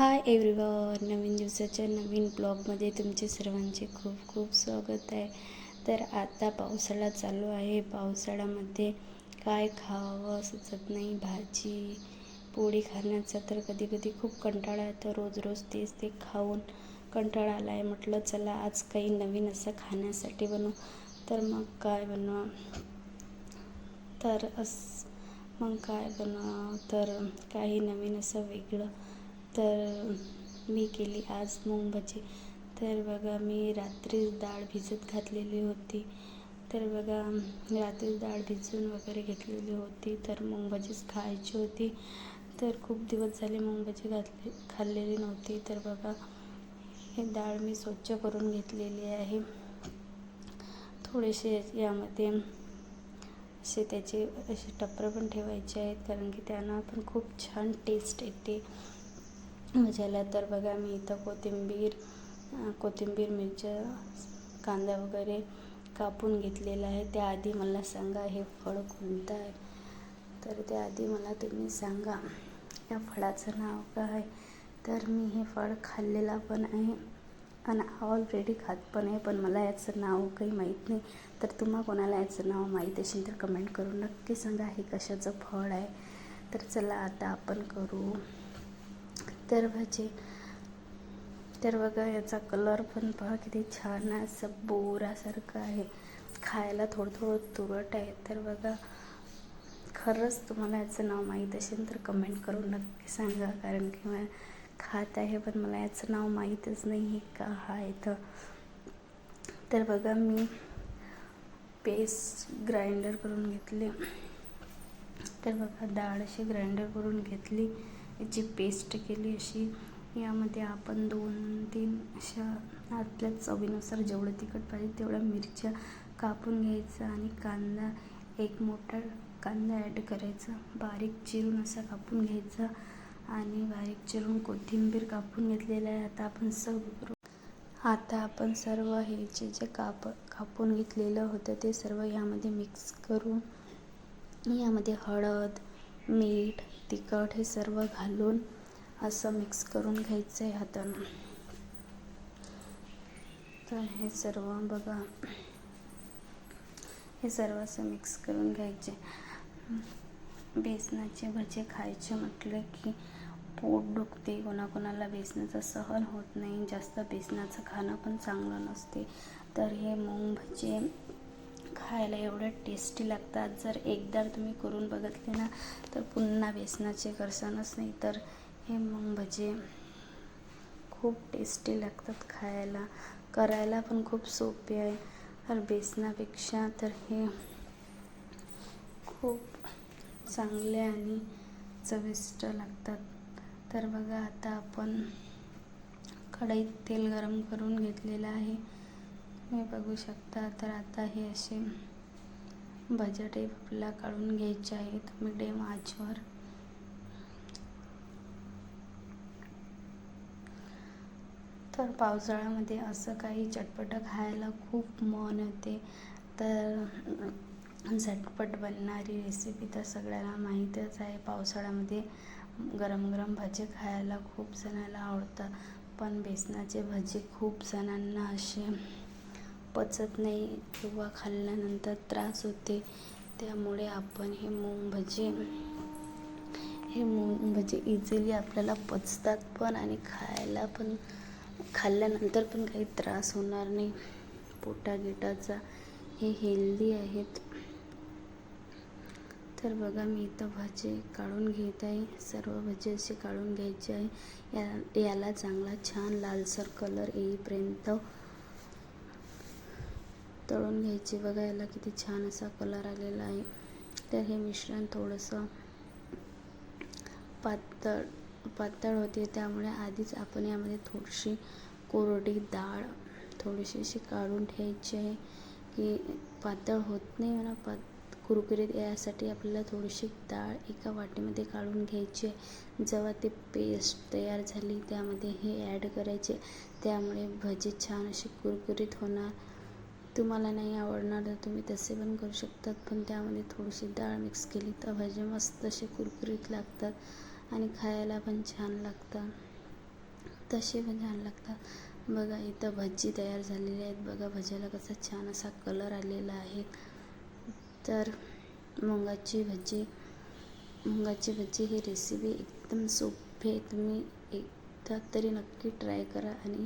Hi everyone नवीन दिवसाच्या नवीन ब्लॉगमध्ये तुमचे सर्वांचे खूप खूप स्वागत आहे. तर आता पावसाळा चालू आहे. पावसाळ्यामध्ये काय खावं सुचत नाही. भाजी पोळी खाण्याचा तर कधी कधी खूप कंटाळा येतो. रोज रोज तेच ते खाऊन कंटाळा आला आहे म्हटलं चला आज काही नवीन असं खाण्यासाठी बनवू. तर मग काय बनवा? तर अस मग काय बनवा? तर काही नवीन असं वेगळं तर मी केली आज मूग भजी तर बघा मी रात्रीच डाळ भिजत घातलेली होती. तर बघा रात्रीच डाळ भिजवून वगैरे घेतलेली होती. तर मूग भजीच खायची होती. तर खूप दिवस झाले मूग भजी घातले खाल्लेली नव्हती. तर बघा हे डाळ मी स्वच्छ करून घेतलेली आहे. थोडेसे यामध्ये असे त्याचे असे टप्पर पण ठेवायचे आहेत कारण की त्यांना पण खूप छान टेस्ट येते. मजाला तर बघा मी इथं कोथिंबीर कोथिंबीर मिरच्या कांदा वगैरे कापून घेतलेला आहे. त्याआधी मला सांगा हे फळ कोणतं आहे? तर त्याआधी मला तुम्ही सांगा या फळाचं नाव काय तर मी हे फळ खाल्लेलं पण आहे आणि ऑलरेडी खात पण आहे पण मला याचं नाव काही माहीत नाही. तर तुम्हा कोणाला याचं नाव माहीत असेल तर कमेंट करून नक्की सांगा हे कशाचं फळ आहे? तर चला आता आपण करू. तर तर बघा याचा कलर पण पहा किती छान आहे. असं बोरासारखं आहे. खायला थोडं थोडं तुरट आहे. तर बघा खरंच तुम्हाला याचं नाव माहीत असेल तर कमेंट करून नक्की सांगा. कारण की मला खात आहे पण मला याचं नाव माहीतच नाही आहे का? हा इथं. तर बघा मी पेस्ट ग्राइंडर करून घेतली. तर बघा डाळ अशी ग्राइंडर करून घेतली. याची पेस्ट केली अशी यामध्ये आपण दोन तीन अशा आपल्या चवीनुसार जेवढं तिखट पाहिजे तेवढ्या मिरच्या कापून घ्यायचं आणि कांदा एक मोठा कांदा ॲड करायचा. बारीक चिरून असा कापून घ्यायचा आणि बारीक चिरून कोथिंबीर कापून घेतलेलं आहे. आता आपण सर्व आता आपण सर्व हे जे जे काप कापून घेतलेलं होतं ते सर्व यामध्ये मिक्स करून यामध्ये हळद मीठ तिखट हे सर्व घालून असं मिक्स करून घ्यायचं आहे हातानं. तर हे सर्व बघा. हे सर्व असं मिक्स करून घ्यायचे बेसनाचे भजे खायचे म्हटलं की पोट दुखते कोणाकोणाला बेसनाचं सहन होत नाही. जास्त बेसनाचं खाणं पण चांगलं नसते तर हे मूग भजे खायला एवढ्या टेस्टी लागतात. जर एकदा तुम्ही करून बघितले ना तर पुन्हा बेसनाचे करसानच नाही तर हे मग भजे खूप टेस्टी लागतात खायला. करायला पण खूप सोपे आहे. तर बेसनापेक्षा तर हे खूप चांगले आणि चविष्ट लागतात. तर बघा आता आपण कढईत तेल गरम करून घेतलेलं आहे. तुम्ही बघू शकता तर आता हे असे भजा आपल्याला काढून घ्यायचे आहेत. डेम आजवर तर पावसाळ्यामध्ये असं काही चटपट खायला खूप मन येते. तर झटपट बनणारी रेसिपी तर सगळ्यांना माहीतच आहे. पावसाळ्यामध्ये गरम गरम भजे खायला खूप जणांना आवडतात. पण बेसनाचे भजे खूप जणांना असे पचत नाही किंवा खाल्ल्यानंतर त्रास होते. त्यामुळे आपण हे मूग भजी हे मूग भजी इझिली आपल्याला पचतात पण आणि खायला पण खाल्ल्यानंतर पण काही त्रास होणार नाही. पोटागिटाचा हे हेल्दी आहेत. तर बघा मी इथं भजे काढून घेत आहे. सर्व भजे असे काढून घ्यायचे आहे. या याला चांगला छान लालसर कलर येईपर्यंत तळून घ्यायचे बघा याला किती छान असा कलर आलेला आहे. तर हे मिश्रण थोडंसं पातळ पातळ होते. त्यामुळे आधीच आपण यामध्ये थोडीशी कोरडी डाळ थोडीशी अशी काढून ठेवायची आहे की पातळ होत नाही म्हणा पात कुरकुरीत यासाठी आपल्याला थोडीशी डाळ एका वाटीमध्ये काढून घ्यायची आहे. जेव्हा ते पेस्ट तयार झाली त्यामध्ये हे ॲड करायचे. त्यामुळे भजी छान अशी कुरकुरीत होणार. तुम्हाला नाही आवडणार तर तुम्ही तसे पण करू शकतात पण त्यामध्ये थोडीशी डाळ मिक्स केली तर भजे मस्त असे कुरकुरीत लागतात आणि खायला पण छान लागतात. तसे पण छान लागतात. बघा इथं भजी तयार झालेली आहेत. बघा भज्याला कसा छान असा कलर आलेला आहे. तर मुगाची भजी मुगाची भजी ही रेसिपी एकदम सोपी आहे. तुम्ही एकदा तरी नक्की ट्राय करा आणि